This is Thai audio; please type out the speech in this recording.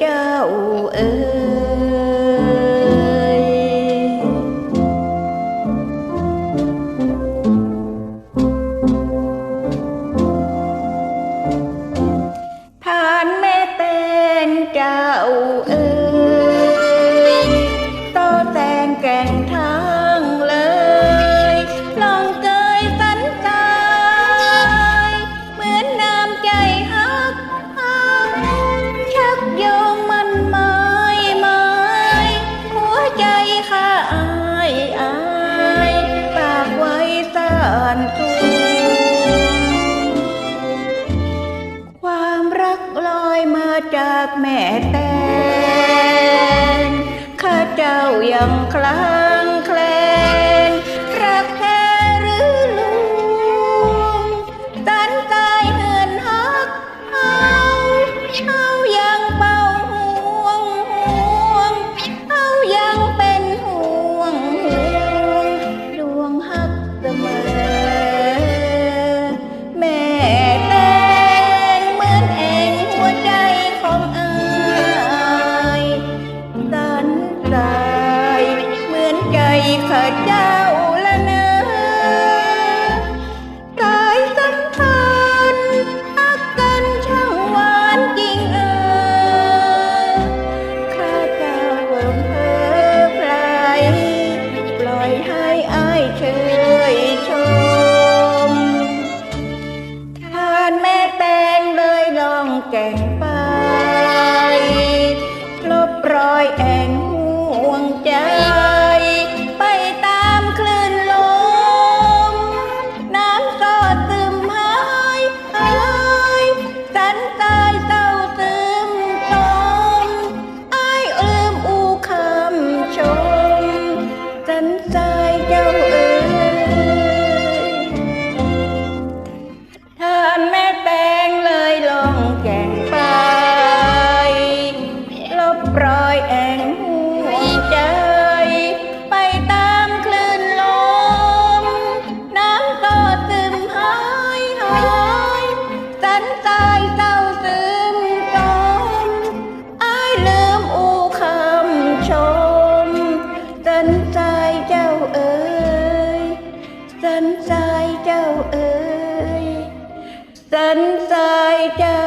châu ơi. จากแม่แตงข้าเจ้ายังคลา แก่งไปลบรอยแอง บรอยแอ่งหัวใจ ไปตามคลื่นลม น้ำก็ซึมหายหายสันทรายเศร้าซึมจมอ้ายลืมอูคำชม สันทรายเจ้าเอ๋ยสันทรายเจ้าเอ๋ยสันทรายเจ้า